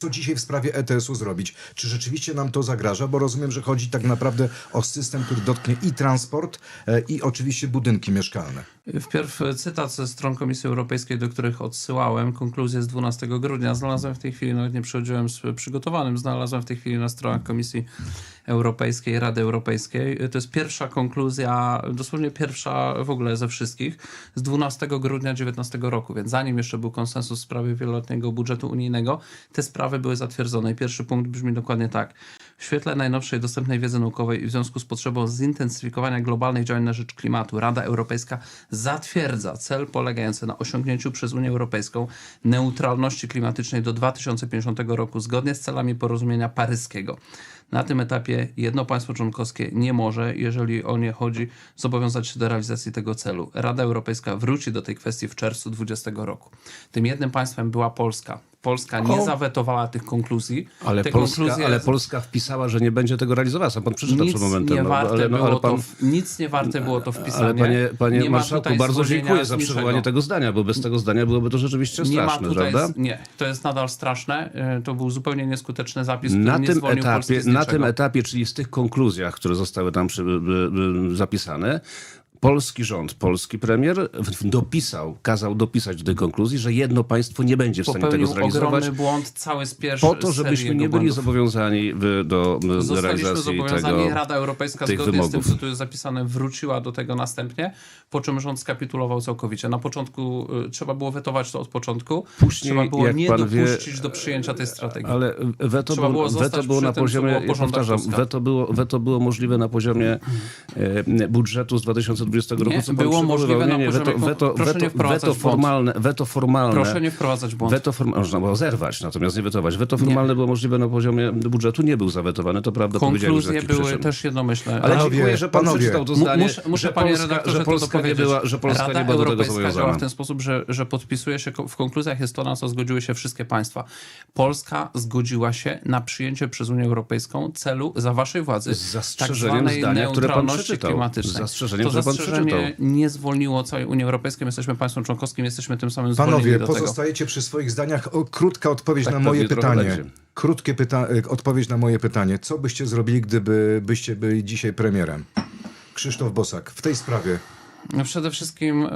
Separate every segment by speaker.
Speaker 1: co dzisiaj w sprawie ETS-u zrobić? Czy rzeczywiście nam to zagraża? Bo rozumiem, że chodzi tak naprawdę o system, który dotknie i transport, e, i oczywiście budynki mieszkalne.
Speaker 2: Wpierw cytat ze stron Komisji Europejskiej, do których odsyłałem, konkluzję z 12 grudnia. Znalazłem w tej chwili, nawet nie przychodziłem z przygotowanym, znalazłem w tej chwili na stronach Komisji Europejskiej, Rady Europejskiej. To jest pierwsza konkluzja, dosłownie pierwsza w ogóle ze wszystkich, z 12 grudnia 2019 roku, więc zanim jeszcze był konsensus w sprawie wieloletniego budżetu unijnego, te sprawy były zatwierdzone. I pierwszy punkt brzmi dokładnie tak. W świetle najnowszej dostępnej wiedzy naukowej i w związku z potrzebą zintensyfikowania globalnych działań na rzecz klimatu, Rada Europejska zatwierdza cel polegający na osiągnięciu przez Unię Europejską neutralności klimatycznej do 2050 roku zgodnie z celami porozumienia paryskiego. Na tym etapie jedno państwo członkowskie nie może, jeżeli o nie chodzi, zobowiązać się do realizacji tego celu. Rada Europejska wróci do tej kwestii w czerwcu 2020 roku. Tym jednym państwem była Polska. Polska nie
Speaker 3: O.
Speaker 2: zawetowała tych konkluzji.
Speaker 3: Ale,
Speaker 2: Te
Speaker 3: Polska,
Speaker 2: konkluzje
Speaker 3: ale Polska wpisała, że nie będzie tego realizowała. Sam pan przeczytał
Speaker 2: nic
Speaker 3: przed momentem.
Speaker 2: nie
Speaker 3: no,
Speaker 2: warte
Speaker 3: ale, no,
Speaker 2: było
Speaker 3: ale pan,
Speaker 2: to, w- nic nie warte było to wpisanie.
Speaker 3: ale panie, panie
Speaker 2: Nie ma
Speaker 3: marszałku, bardzo dziękuję za przywołanie tego zdania, bo bez tego zdania byłoby to rzeczywiście
Speaker 2: Nie ma
Speaker 3: straszne,
Speaker 2: tutaj,
Speaker 3: prawda?
Speaker 2: nie, to jest nadal straszne. Y, To był zupełnie nieskuteczny zapis, który
Speaker 3: Na
Speaker 2: nie
Speaker 3: tym, etapie,
Speaker 2: z
Speaker 3: na tym etapie, czyli z tych konkluzjach, które zostały tam przy, zapisane, polski rząd, polski premier dopisał, kazał dopisać do tej konkluzji, że jedno państwo nie będzie w stanie tego
Speaker 2: Popełnił
Speaker 3: zrealizować.
Speaker 2: ogromny błąd, cały z pierwszy
Speaker 3: Po to, żebyśmy nie byli zobowiązani do, realizacji
Speaker 2: zobowiązani,
Speaker 3: tego.
Speaker 2: Rada Europejska
Speaker 3: tych
Speaker 2: zgodnie z
Speaker 3: wymogów.
Speaker 2: tym, co tu jest zapisane, wróciła do tego następnie, po czym rząd skapitulował całkowicie. Na początku y, trzeba było wetować to od początku,
Speaker 3: Później,
Speaker 2: trzeba było nie
Speaker 3: pan wie,
Speaker 2: dopuścić do przyjęcia tej strategii.
Speaker 3: Ale weto,
Speaker 2: Trzeba było
Speaker 3: weto było na
Speaker 2: tym,
Speaker 3: poziomie,
Speaker 2: było
Speaker 3: ja powtarzam, weto było, weto było możliwe na poziomie e, budżetu z 2020 roku.
Speaker 2: Nie,
Speaker 3: co pan
Speaker 2: było możliwe na
Speaker 3: weto,
Speaker 2: poziomie-
Speaker 3: weto,
Speaker 2: proszę nie
Speaker 3: weto,
Speaker 2: wprowadzać
Speaker 3: weto formalne, weto formalne.
Speaker 2: Proszę nie wprowadzać błąd.
Speaker 3: Weto formalne, można było zerwać, natomiast nie wetować. Weto formalne było możliwe na poziomie budżetu, nie był zawetowany, to prawda,
Speaker 2: Konkluzje były
Speaker 3: przyczyn.
Speaker 2: też jednomyślne.
Speaker 3: Ale
Speaker 1: Panowie,
Speaker 3: dziękuję, że pan
Speaker 1: panowie,
Speaker 3: przeczytał to zdanie,
Speaker 2: muszę, muszę
Speaker 3: że
Speaker 2: panie
Speaker 3: Polska, że
Speaker 2: to
Speaker 3: Polska, nie była, że Polska
Speaker 2: Rada
Speaker 3: nie była do tego zobowiązana.
Speaker 2: w ten sposób, że, że podpisuje się, w konkluzjach jest to, na co zgodziły się wszystkie państwa. Polska zgodziła się na przyjęcie przez Unię Europejską celu za waszej władzy
Speaker 3: Z zastrzeżeniem
Speaker 2: tak zwanej
Speaker 3: zdania, które pan
Speaker 2: neutralności
Speaker 3: przeczytał.
Speaker 2: klimatycznej.
Speaker 3: Z zastrzeżeniem,
Speaker 2: to
Speaker 3: które pan przeczytał.
Speaker 2: nie zwolniło całej Unii Europejskiej. My jesteśmy państwem członkowskim, jesteśmy tym samym zwolnieni
Speaker 1: Panowie,
Speaker 2: do tego.
Speaker 1: pozostajecie przy swoich zdaniach. O, krótka odpowiedź
Speaker 3: Tak
Speaker 1: na moje
Speaker 3: pewnie trochę
Speaker 1: pytanie. Krótkie pyta e, odpowiedź na moje pytanie. Co byście zrobili, gdyby byście byli dzisiaj premierem? Krzysztof Bosak, w tej sprawie.
Speaker 2: No Przede wszystkim, e,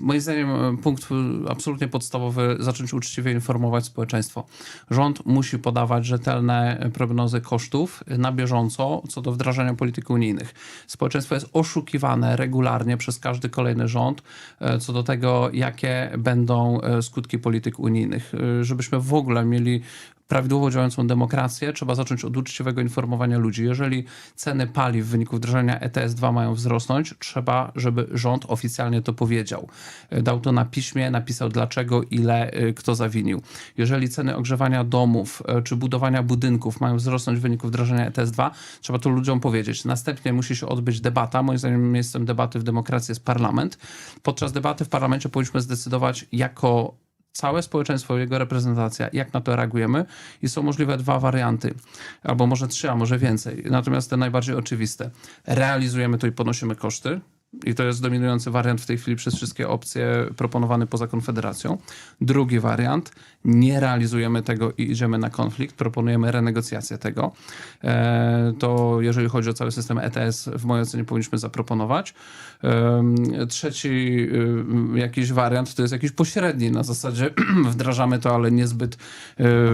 Speaker 2: moim zdaniem, e, punkt absolutnie podstawowy, zacząć uczciwie informować społeczeństwo. Rząd musi podawać rzetelne prognozy kosztów na bieżąco co do wdrażania polityk unijnych. Społeczeństwo jest oszukiwane regularnie przez każdy kolejny rząd e, co do tego, jakie będą skutki polityk unijnych. Żebyśmy w ogóle mieli prawidłowo działającą demokrację, trzeba zacząć od uczciwego informowania ludzi. Jeżeli ceny paliw w wyniku wdrożenia ETS-2 mają wzrosnąć, trzeba, żeby rząd oficjalnie to powiedział. Dał to na piśmie, napisał dlaczego, ile, e, kto zawinił. Jeżeli ceny ogrzewania domów e, czy budowania budynków mają wzrosnąć w wyniku wdrożenia ETS-2, trzeba to ludziom powiedzieć. Następnie musi się odbyć debata. Moim zdaniem miejscem debaty w demokracji jest parlament. Podczas debaty w parlamencie powinniśmy zdecydować jako całe społeczeństwo, jego reprezentacja, jak na to reagujemy i są możliwe dwa warianty, albo może trzy, a może więcej. Natomiast te najbardziej oczywiste. Realizujemy to i ponosimy koszty. I to jest dominujący wariant w tej chwili przez wszystkie opcje proponowany poza Konfederacją. Drugi wariant, nie realizujemy tego i idziemy na konflikt, proponujemy renegocjację tego. E, to jeżeli chodzi o cały system ETS, w mojej ocenie powinniśmy zaproponować. Em, Trzeci y, jakiś wariant to jest jakiś pośredni, na zasadzie wdrażamy to, ale niezbyt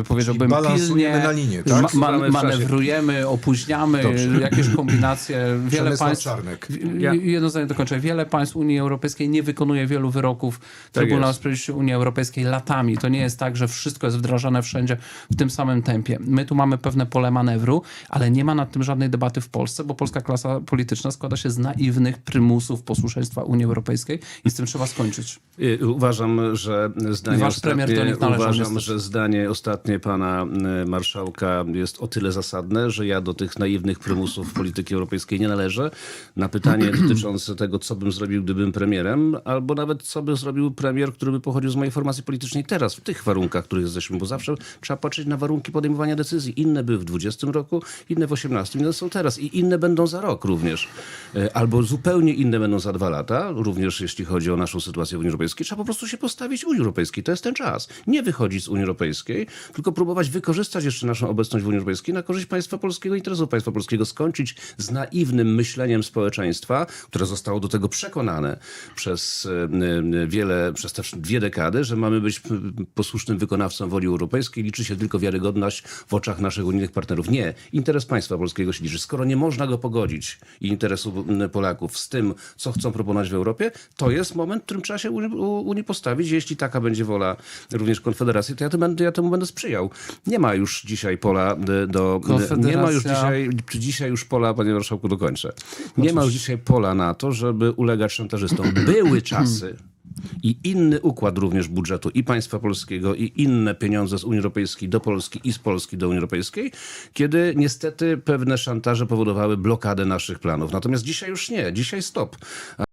Speaker 2: powiedziałbym pilnie.
Speaker 1: na linie, tak?
Speaker 2: Ma,
Speaker 3: czasie.
Speaker 2: manewrujemy, opóźniamy,
Speaker 3: Dobrze.
Speaker 2: jakieś kombinacje. Wiele
Speaker 1: Przemysław
Speaker 2: państw,
Speaker 1: Czarnek.
Speaker 2: w-
Speaker 3: Ja-
Speaker 2: Jedno zdanie dokończę. Wiele państw Unii Europejskiej nie wykonuje wielu wyroków Trybunału
Speaker 3: Tak.
Speaker 2: Sprawiedliwości Unii Europejskiej latami. To nie jest tak, że wszystko jest wdrażane wszędzie w tym samym tempie. My tu mamy pewne pole manewru, ale nie ma nad tym żadnej debaty w Polsce, bo polska klasa polityczna składa się z naiwnych prymusów posłuszeństwa Unii Europejskiej i z tym trzeba skończyć.
Speaker 3: Y, Uważam, że zdanie
Speaker 2: I wasz premier do
Speaker 3: ostatnie,
Speaker 2: nich należał,
Speaker 3: uważam,
Speaker 2: niestety.
Speaker 3: że zdanie ostatnie pana y, marszałka jest o tyle zasadne, że ja do tych naiwnych prymusów polityki europejskiej nie należę. Na pytanie dotyczące tego, co bym zrobił, gdybym premierem, albo nawet co by zrobił premier, który by pochodził z mojej formacji politycznej teraz, w tych warunkach, w których jesteśmy, bo zawsze trzeba patrzeć na warunki podejmowania decyzji. Inne były w 20 roku, inne w 18, inne są teraz i inne będą za rok również. E, Albo zupełnie inne będą za dwa lata, również jeśli chodzi o naszą sytuację w Unii Europejskiej. Trzeba po prostu się postawić Unii Europejskiej. To jest ten czas. Nie wychodzić z Unii Europejskiej, tylko próbować wykorzystać jeszcze naszą obecność w Unii Europejskiej na korzyść państwa polskiego, interesu państwa polskiego, skończyć z naiwnym myśleniem społeczeństwa, które zostało do tego przekonane przez e, e, wiele, przez te dwie dekady, że mamy być posłusznym wykonawcą woli europejskiej, liczy się tylko wiarygodność w oczach naszych unijnych partnerów. Nie, interes państwa polskiego się liczy. Skoro nie można go pogodzić i interesu Polaków z tym, co chcą proponować w Europie, to jest moment, w którym trzeba się Unii, Unii postawić. Jeśli taka będzie wola również Konfederacji, to ja, tym będę, ja temu będę sprzyjał. Nie ma już dzisiaj pola e, do... Nie ma już dzisiaj, czy dzisiaj już pola, panie marszałku, dokończę. Nie ma już dzisiaj pola na to, żeby ulegać szantażystom. Były czasy, i inny układ również budżetu i państwa polskiego, i inne pieniądze z Unii Europejskiej do Polski i z Polski do Unii Europejskiej, kiedy niestety pewne szantaże powodowały blokadę naszych planów. Natomiast dzisiaj już nie, dzisiaj stop.